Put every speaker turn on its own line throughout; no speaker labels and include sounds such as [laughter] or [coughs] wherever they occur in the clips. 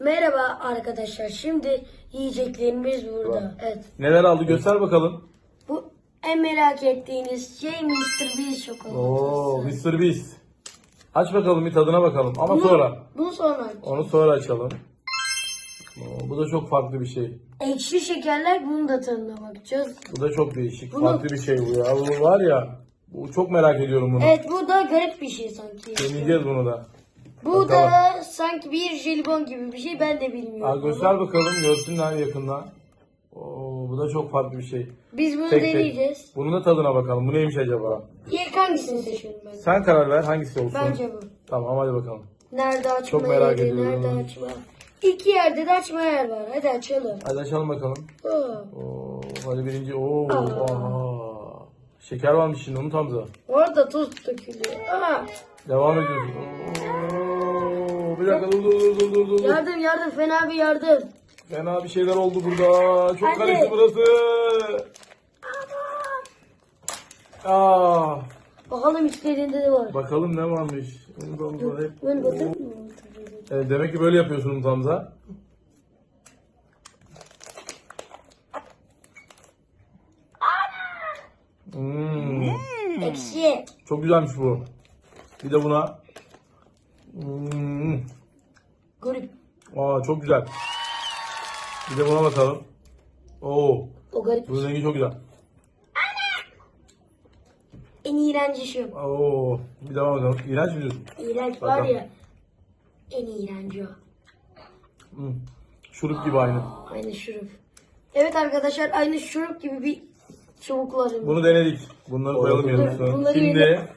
Merhaba arkadaşlar. Şimdi yiyeceklerimiz burada. Evet.
Neler aldı göster bakalım.
Bu en merak ettiğiniz şey Mr. Beast çikolatası.
Oo Mr. Beast. Aç bakalım bir tadına bakalım ama
Bunu-
sonra.
Bunu sonra.
Onu sonra açalım. Oo, bu da çok farklı bir şey.
Ekşi şekerler bunun da tadına bakacağız.
Bu da çok değişik.
Bunu-
Farklı bir şey bu ya. Bu var ya. Bu çok merak ediyorum bunu.
Evet bu da garip bir şey sanki.
Deneyeceğiz bunu da.
Bu
Bakalım.
da sanki bir jelibon gibi bir şey ben de
Aa,
bilmiyorum.
göster bakalım görsünler yakından. Oo, bu da çok farklı bir şey.
Biz bunu
Tek tek.
deneyeceğiz.
Bunun da tadına bakalım. Bu neymiş acaba?
İlk hangisini seçiyorum ben?
Sen karar ver hangisi olsun.
Bence bu.
Tamam hadi bakalım.
Nerede açma
Çok merak
yeri,
ediyorum.
nerede açma. İki yerde de açma yer var. Hadi açalım.
Hadi açalım bakalım.
Oo.
Oo, hadi birinci. Oo,
Aa.
aa. Şeker varmış şimdi unut Hamza.
Orada tuz dökülüyor. Aa,
Devam ediyorsun. Oo, bir dakika dur dur dur dur dur.
yardım yardım fena bir yardım.
Fena bir şeyler oldu burada. Çok
Hadi.
karıştı burası. Aa,
Bakalım içlerinde ne var.
bakalım ne varmış. Unut Hamza hep.
Böyle bakın.
Evet, demek ki böyle yapıyorsun Umut Hamza. Hmm,
Ekşi.
çok güzelmiş bu. Bir de buna. Hmm,
Garip.
aa, çok güzel. Bir de buna bakalım. Oo,
O garip.
bu rengi çok güzel.
En iğrenci şu.
Oo, bir buna bakalım. İğrenç mi diyorsun?
İğrenç var
Bakalım.
ya. En iğrenci o.
Hmm, şurup gibi aynı.
Aynı şurup. Evet arkadaşlar aynı şurup gibi bir çubuklarım.
Bunu denedik. Bunları koyalım yanımıza.
Bunları
Şimdi
yedim.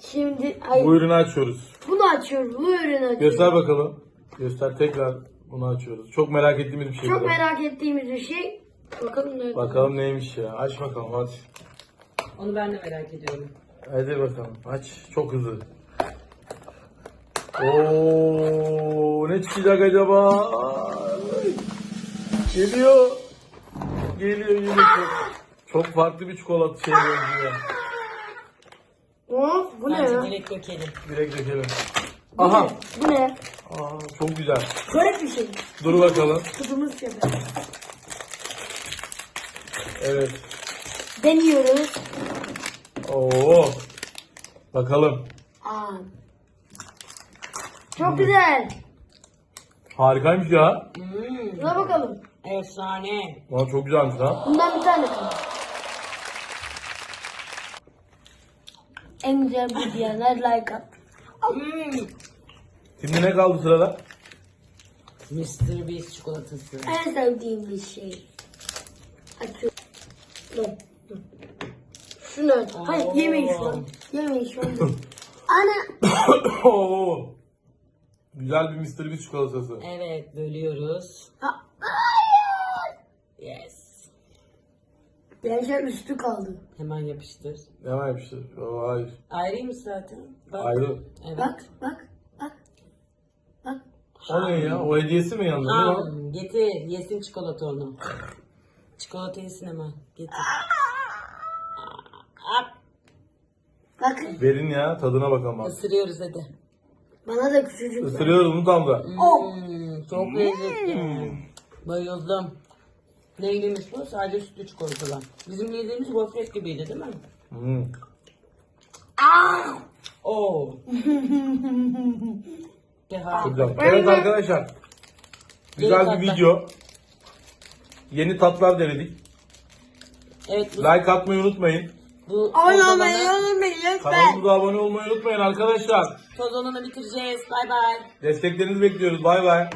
Şimdi ay,
bu ürünü açıyoruz.
bunu açıyoruz. Bu ürünü açıyoruz.
Göster bakalım. Göster tekrar bunu açıyoruz. Çok merak ettiğimiz bir şey.
Çok
bu.
merak ettiğimiz bir şey. Bakalım nerede?
Bakalım neymiş ya. Aç bakalım hadi.
Onu ben de merak ediyorum.
Hadi bakalım. Aç. Çok hızlı. Oo, ne çıkacak acaba? Geliyor. Geliyor geliyor. Çok, çok farklı bir çikolata şey benziyor.
Oo, bu ne
Bence
ya?
direkt dökelim.
Direkt dökelim. Aha.
Bu ne?
Aa, çok güzel.
Garip bir şey.
Dur bakalım.
Kızımız gibi.
Evet.
Deniyoruz.
Oo. Bakalım.
Aa. Çok güzel.
Harikaymış ya.
Hmm,
Buna bakalım.
efsane.
Aa, çok güzelmiş lan.
Bundan bir tane kaldı. En güzel bu diyenler like at.
Hmm.
Şimdi ne kaldı sırada?
Mr. Beast çikolatası.
En sevdiğim bir şey. Açıyorum. Dur, dur. Şunu aç. Hayır yemeyin şu an. Yemeyin şu an. Ana. [coughs]
Oo. Güzel bir Mr. Beast çikolatası.
Evet bölüyoruz.
Ha, Hayır.
Yes.
Bence üstü kaldı.
Hemen yapıştır.
Hemen yapıştır. Oo, hayır.
Ayrıymış zaten. Bak.
Ayrı.
Evet.
Bak bak bak. Bak.
O ne ya? O hediyesi mi yalnız?
Al, getir. Yesin çikolata onu. Çikolata yesin hemen. Getir. Aa,
Bakın.
Verin ya. Tadına bakalım bak.
Isırıyoruz hadi.
Bana da küçücük.
Isırıyoruz Umut Hamza.
Oh.
Hmm, çok lezzetli. Bayıldım. Neyliymiş bu? Sadece sütlü çikolatalar. Bizim yediğimiz gofret gibiydi değil mi?
Hmm.
Oo. [laughs] Deha.
Çok güzel. Evet arkadaşlar. Güzel
tatlar.
bir video. Yeni tatlar denedik.
Evet bu,
Like atmayı unutmayın.
bu toz
olmayı
olanı,
unutmayın lütfen.
Kanalımıza abone olmayı unutmayın arkadaşlar.
toz olanı bitireceğiz. Bay bay.
Desteklerinizi bekliyoruz. Bay bay.